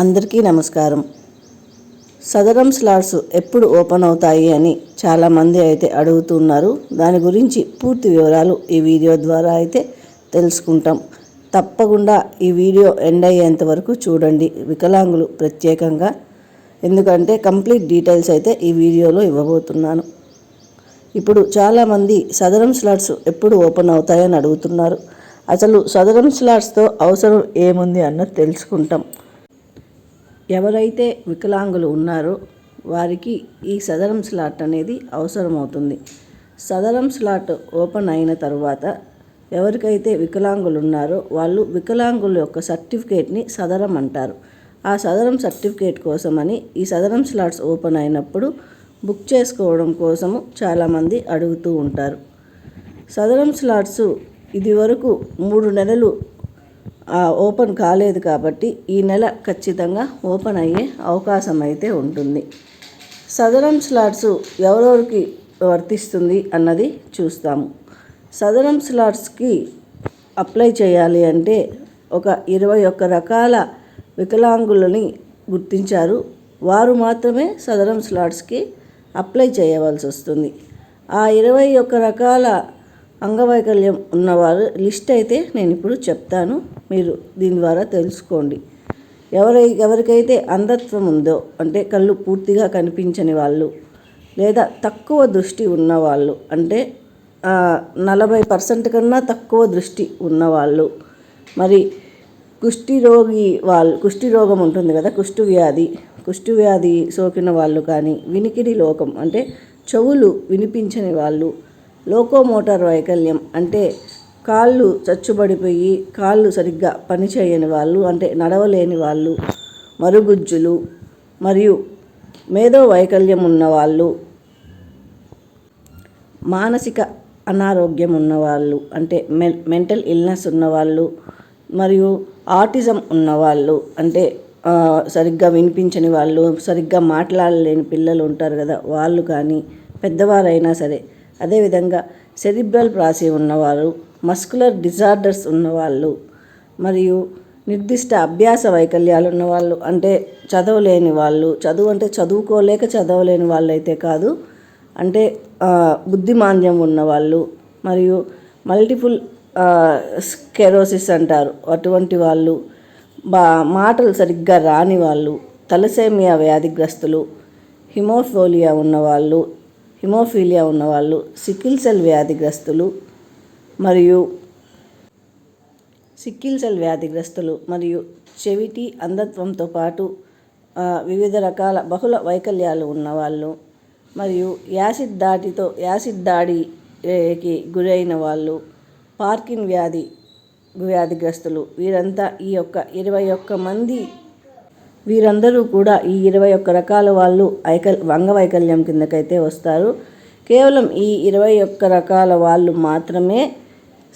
అందరికీ నమస్కారం. సదరం స్లాట్స్ ఎప్పుడు ఓపెన్ అవుతాయి అని చాలామంది అయితే అడుగుతున్నారు. దాని గురించి పూర్తి వివరాలు ఈ వీడియో ద్వారా అయితే తెలుసుకుంటాం. తప్పకుండా ఈ వీడియో ఎండ్ అయ్యేంత వరకు చూడండి. వికలాంగులు ప్రత్యేకంగా. ఎందుకంటే కంప్లీట్ డీటెయిల్స్ అయితే ఈ వీడియోలో ఇవ్వబోతున్నాను. ఇప్పుడు చాలామంది సదరం స్లాట్స్ ఎప్పుడు ఓపెన్ అవుతాయని అడుగుతున్నారు. అసలు సదరం స్లాట్స్తో అవసరం ఏముంది అన్నది తెలుసుకుంటాం. ఎవరైతే వికలాంగులు ఉన్నారో వారికి ఈ సదరం స్లాట్ అనేది అవసరమవుతుంది. సదరం స్లాట్ ఓపెన్ అయిన తర్వాత ఎవరికైతే వికలాంగులు ఉన్నారో వాళ్ళు వికలాంగుల యొక్క సర్టిఫికేట్ని సదరం అంటారు. ఆ సదరం సర్టిఫికేట్ కోసమని ఈ సదరం స్లాట్స్ ఓపెన్ అయినప్పుడు బుక్ చేసుకోవడం కోసము చాలామంది అడుగుతూ ఉంటారు. సదరం స్లాట్స్ ఇది వరకు మూడు నెలలు ఓపెన్ కాలేదు కాబట్టి ఈ నెల ఖచ్చితంగా ఓపెన్ అయ్యే అవకాశం అయితే ఉంటుంది. సదరం స్లాట్స్ ఎవరెవరికి వర్తిస్తుంది అన్నది చూస్తాము. సదరం స్లాట్స్కి అప్లై చేయాలి అంటే ఒక ఇరవై ఒక్క రకాల వికలాంగులని గుర్తించారు. వారు మాత్రమే సదరం స్లాట్స్కి అప్లై చేయవలసి వస్తుంది. ఆ ఇరవై ఒక్క రకాల అంగవైకల్యం ఉన్నవారు లిస్ట్ అయితే నేను ఇప్పుడు చెప్తాను. మీరు దీని ద్వారా తెలుసుకోండి. ఎవరై ఎవరికైతే అంధత్వం ఉందో అంటే కళ్ళు పూర్తిగా కనిపించని వాళ్ళు లేదా తక్కువ దృష్టి ఉన్నవాళ్ళు అంటే నలభై పర్సెంట్ కన్నా తక్కువ దృష్టి ఉన్నవాళ్ళు మరి కుష్టి రోగి వాళ్ళు కుష్టి రోగం ఉంటుంది కదా కుష్టు వ్యాధి కుష్టు వ్యాధి సోకిన వాళ్ళు కానీ వినికిడి లోకం అంటే చెవులు వినిపించని వాళ్ళు లోకోమోటార్ వైకల్యం అంటే కాళ్ళు చచ్చుబడిపోయి కాళ్ళు సరిగ్గా పనిచేయని వాళ్ళు అంటే నడవలేని వాళ్ళు మరుగుజ్జులు మరియు మేధో వైకల్యం ఉన్నవాళ్ళు మానసిక అనారోగ్యం ఉన్నవాళ్ళు అంటే మె మెంటల్ ఇల్నెస్ ఉన్నవాళ్ళు మరియు ఆటిజం ఉన్నవాళ్ళు అంటే సరిగ్గా వినిపించని వాళ్ళు సరిగ్గా మాట్లాడలేని పిల్లలు ఉంటారు కదా వాళ్ళు కానీ పెద్దవారైనా సరే అదేవిధంగా సెరిబ్రల్ ప్రాసీ ఉన్నవారు మస్కులర్ డిజార్డర్స్ ఉన్నవాళ్ళు మరియు నిర్దిష్ట అభ్యాస వైకల్యాలు ఉన్నవాళ్ళు అంటే చదవలేని వాళ్ళు చదువు అంటే చదువుకోలేక చదవలేని వాళ్ళు అయితే కాదు అంటే బుద్ధిమాంద్యం ఉన్నవాళ్ళు మరియు మల్టిపుల్ స్కెరోసిస్ అంటారు. అటువంటి వాళ్ళు బా మాటలు సరిగ్గా రాని వాళ్ళు తలసేమియా వ్యాధిగ్రస్తులు హిమోఫోలియా ఉన్నవాళ్ళు హిమోఫీలియా ఉన్నవాళ్ళు సికిల్ సెల్ వ్యాధిగ్రస్తులు మరియు సిక్కిల్ సెల్ వ్యాధిగ్రస్తులు మరియు చెవిటి అంధత్వంతో పాటు వివిధ రకాల బహుళ వైకల్యాలు ఉన్నవాళ్ళు మరియు యాసిడ్ దాటితో యాసిడ్ దాడికి గురైన వాళ్ళు పార్కిన్ వ్యాధి వ్యాధిగ్రస్తులు. వీరంతా ఈ యొక్క ఇరవై ఒక్క మంది వీరందరూ కూడా ఈ ఇరవై ఒక్క రకాల వాళ్ళు ఐకల్ అంగవైకల్యం కిందకైతే వస్తారు. కేవలం ఈ ఇరవై ఒక్క రకాల వాళ్ళు మాత్రమే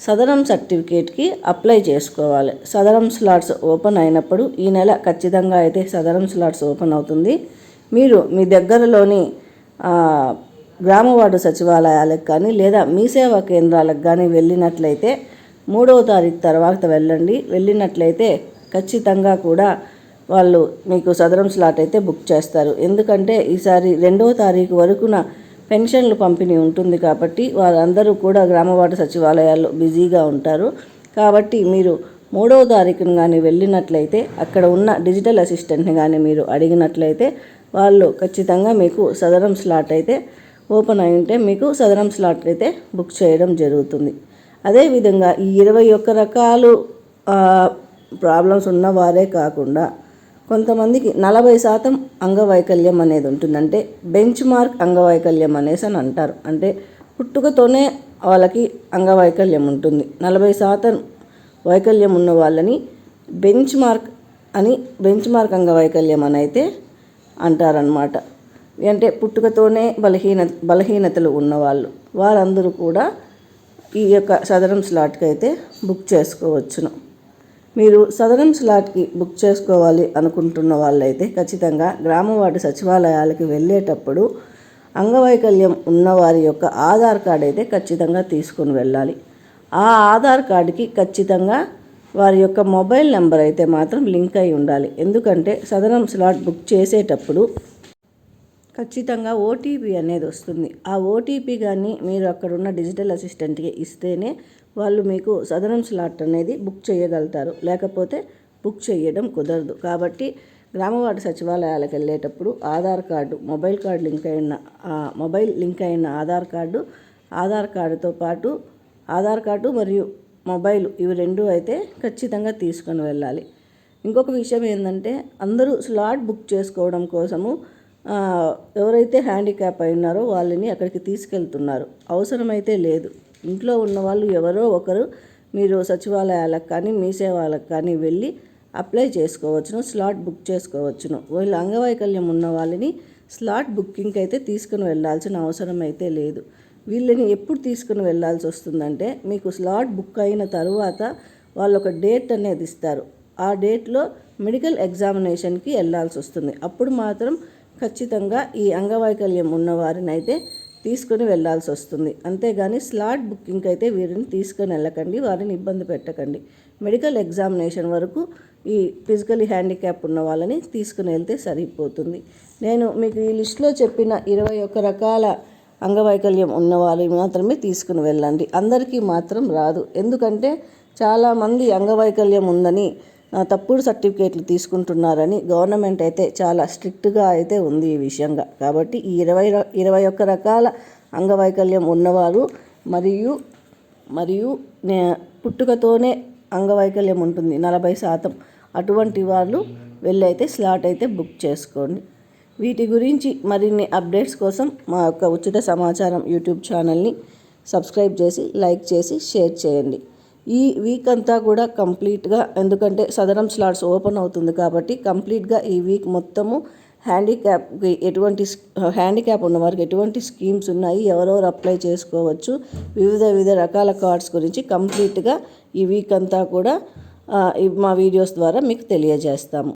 సదరం సర్టిఫికేట్కి అప్లై చేసుకోవాలి. సదరం స్లాట్స్ ఓపెన్ అయినప్పుడు ఈ నెల ఖచ్చితంగా అయితే సదరం స్లాట్స్ ఓపెన్ అవుతుంది. మీరు మీ దగ్గరలోని గ్రామ వార్డు సచివాలయాలకు కానీ లేదా మీ సేవా కేంద్రాలకు కానీ వెళ్ళినట్లయితే మూడవ తారీఖు తర్వాత వెళ్ళండి. వెళ్ళినట్లయితే ఖచ్చితంగా కూడా వాళ్ళు మీకు సదరం స్లాట్ అయితే బుక్ చేస్తారు. ఎందుకంటే ఈసారి రెండవ తారీఖు వరకున పెన్షన్లు పంపిణీ ఉంటుంది కాబట్టి వారందరూ కూడా గ్రామవార్డు సచివాలయాల్లో బిజీగా ఉంటారు. కాబట్టి మీరు మూడవ తారీఖున కానీ వెళ్ళినట్లయితే అక్కడ ఉన్న డిజిటల్ అసిస్టెంట్ని కానీ మీరు అడిగినట్లయితే వాళ్ళు ఖచ్చితంగా మీకు సదరం స్లాట్ అయితే ఓపెన్ అయి ఉంటే మీకు సదరం స్లాట్ అయితే బుక్ చేయడం జరుగుతుంది. అదేవిధంగా ఈ ఇరవై ఒక్క రకాలు ప్రాబ్లమ్స్ ఉన్నవారే కాకుండా కొంతమందికి నలభై శాతం అంగవైకల్యం అనేది ఉంటుందంటే బెంచ్ మార్క్ అంగవైకల్యం అనేసి అని అంటారు. అంటే పుట్టుకతోనే వాళ్ళకి అంగవైకల్యం ఉంటుంది. నలభై శాతం వైకల్యం ఉన్న వాళ్ళని బెంచ్ మార్క్ అని బెంచ్ మార్క్ అంగవైకల్యం అని అయితే అంటారనమాట అంటే పుట్టుకతోనే బలహీన బలహీనతలు ఉన్నవాళ్ళు వారందరూ కూడా ఈ యొక్క సదరం స్లాట్కి అయితే బుక్ చేసుకోవచ్చును. మీరు సదరం స్లాట్కి బుక్ చేసుకోవాలి అనుకుంటున్న వాళ్ళైతే ఖచ్చితంగా గ్రామ సచివాలయాలకి వెళ్ళేటప్పుడు అంగవైకల్యం ఉన్నవారి యొక్క ఆధార్ కార్డ్ అయితే ఖచ్చితంగా తీసుకుని వెళ్ళాలి. ఆ ఆధార్ కార్డుకి ఖచ్చితంగా వారి యొక్క మొబైల్ నెంబర్ అయితే మాత్రం లింక్ అయి ఉండాలి. ఎందుకంటే సదరం స్లాట్ బుక్ చేసేటప్పుడు ఖచ్చితంగా ఓటీపీ అనేది వస్తుంది. ఆ ఓటీపీ కానీ మీరు అక్కడున్న డిజిటల్ అసిస్టెంట్కి ఇస్తేనే వాళ్ళు మీకు సదరన్ స్లాట్ అనేది బుక్ చేయగలుగుతారు. లేకపోతే బుక్ చేయడం కుదరదు. కాబట్టి గ్రామవార్డు సచివాలయాలకు వెళ్ళేటప్పుడు Aadhaar card mobile card link అయిన మొబైల్ లింక్ అయిన ఆధార్ కార్డు ఆధార్ కార్డుతో పాటు ఆధార్ కార్డు మరియు మొబైల్ ఇవి రెండు అయితే ఖచ్చితంగా తీసుకొని వెళ్ళాలి. ఇంకొక విషయం ఏంటంటే అందరూ స్లాట్ బుక్ చేసుకోవడం కోసము ఎవరైతే హ్యాండిక్యాప్ అయి ఉన్నారో వాళ్ళని అక్కడికి తీసుకెళ్తున్నారు. అవసరమైతే లేదు. ఇంట్లో ఉన్న వాళ్ళు ఎవరో ఒకరు మీరు సచివాలయాలకు కానీ మీ సేవలకు కానీ వెళ్ళి అప్లై చేసుకోవచ్చును స్లాట్ బుక్ చేసుకోవచ్చును. వీళ్ళు అంగవైకల్యం ఉన్న వాళ్ళని స్లాట్ బుకింగ్కి అయితే తీసుకుని వెళ్ళాల్సిన అవసరం అయితే లేదు. వీళ్ళని ఎప్పుడు తీసుకుని వెళ్ళాల్సి వస్తుందంటే మీకు స్లాట్ బుక్ అయిన తర్వాత వాళ్ళు ఒక డేట్ అనేది ఇస్తారు. ఆ డేట్లో మెడికల్ ఎగ్జామినేషన్కి వెళ్ళాల్సి వస్తుంది. అప్పుడు మాత్రం ఖచ్చితంగా ఈ అంగవైకల్యం ఉన్నవారినైతే అయితే తీసుకుని వెళ్ళాల్సి వస్తుంది. అంతేగాని స్లాట్ బుకింగ్ అయితే వీరిని తీసుకొని వెళ్ళకండి వారిని ఇబ్బంది పెట్టకండి. మెడికల్ ఎగ్జామినేషన్ వరకు ఈ ఫిజికలీ హ్యాండిక్యాప్ ఉన్న వాళ్ళని తీసుకుని వెళ్తే సరిపోతుంది. నేను మీకు ఈ లిస్టులో చెప్పిన ఇరవై ఒక్క రకాల అంగవైకల్యం ఉన్న వాళ్ళని మాత్రమే తీసుకుని వెళ్ళండి. అందరికీ మాత్రం రాదు. ఎందుకంటే చాలామంది అంగవైకల్యం ఉందని తప్పుడు సర్టిఫికేట్లు తీసుకుంటున్నారని గవర్నమెంట్ అయితే చాలా స్ట్రిక్ట్గా అయితే ఉంది ఈ విషయంగా. కాబట్టి ఈ ఇరవై ఇరవై ఒక్క రకాల అంగవైకల్యం ఉన్నవారు మరియు మరియు నే- పుట్టుకతోనే అంగవైకల్యం ఉంటుంది నలభై శాతం. అటువంటి వాళ్ళు వెళ్ళైతే స్లాట్ అయితే బుక్ చేసుకోండి. వీటి గురించి మరిన్ని అప్డేట్స్ కోసం మా యొక్క ఉచిత సమాచారం యూట్యూబ్ ఛానల్ని సబ్స్క్రైబ్ చేసి లైక్ చేసి షేర్ చేయండి. ఈ వీక్ అంతా కూడా కంప్లీట్గా ఎందుకంటే సదరం స్లాట్స్ ఓపెన్ అవుతుంది కాబట్టి కంప్లీట్గా ఈ వీక్ మొత్తము హ్యాండిక్యాప్కి ఎటువంటి హ్యాండిక్యాప్ ఉన్న వారికి ఎటువంటి స్కీమ్స్ ఉన్నాయి ఎవరెవరు అప్లై చేసుకోవచ్చు వివిధ వివిధ రకాల కార్డ్స్ గురించి కంప్లీట్గా ఈ వీక్ అంతా కూడా మా వీడియోస్ ద్వారా మీకు తెలియజేస్తాము.